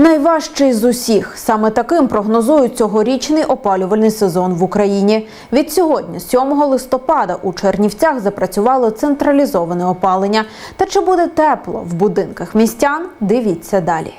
Найважчий з усіх саме таким прогнозують цьогорічний опалювальний сезон в Україні. Від сьогодні, 7 листопада, у Чернівцях запрацювало централізоване опалення. Та чи буде тепло в будинках містян? Дивіться далі.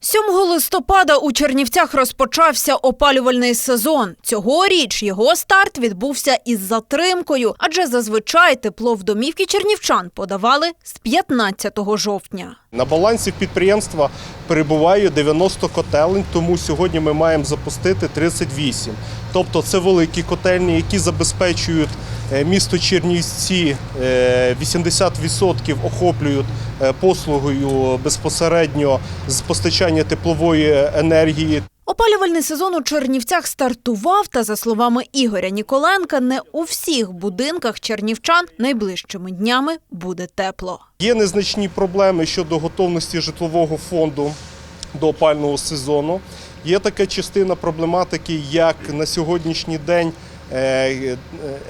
7 листопада у Чернівцях розпочався опалювальний сезон. Цьогоріч його старт відбувся із затримкою, адже зазвичай тепло в домівки чернівчан подавали з 15 жовтня. На балансі підприємства перебуває 90 котелень, тому сьогодні ми маємо запустити 38. Тобто це великі котельні, які забезпечують е, місто Чернівці, е, 80% охоплюють е, послугою безпосередньо з постачання теплової енергії. Опалювальний сезон у Чернівцях стартував, та за словами Ігоря Ніколенка, не у всіх будинках чернівчан найближчими днями буде тепло. Є незначні проблеми щодо готовності житлового фонду до опального сезону. Є така частина проблематики, як на сьогоднішній день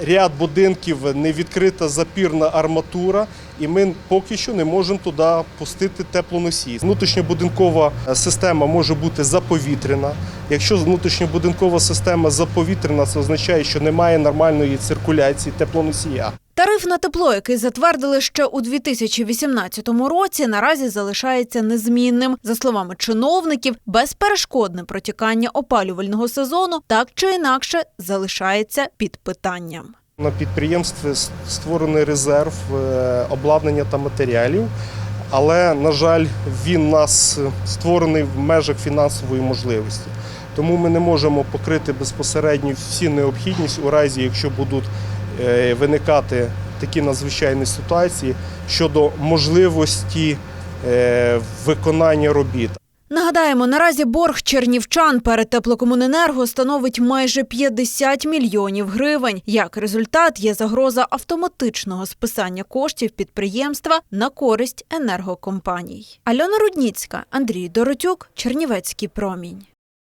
ряд будинків не відкрита запірна арматура, і ми поки що не можемо туди пустити теплоносій. Внутрішньобудинкова система може бути заповітрена. Якщо внутрішньобудинкова система заповітрена, це означає, що немає нормальної циркуляції теплоносія. Тариф на тепло, який затвердили ще у 2018 році, наразі залишається незмінним. За словами чиновників, безперешкодне протікання опалювального сезону так чи інакше залишається під питанням. На підприємстві створений резерв е, обладнання та матеріалів, але, на жаль, він нас створений в межах фінансової можливості. Тому ми не можемо покрити безпосередньо всі необхідність у разі, якщо будуть виникати такі надзвичайні ситуації щодо можливості е, виконання робіт. Нагадаємо, наразі борг чернівчан перед теплокомуненерго становить майже 50 мільйонів гривень. Як результат, є загроза автоматичного списання коштів підприємства на користь енергокомпаній. Альона Рудніцька, Андрій Доротюк, Чернівецький промінь.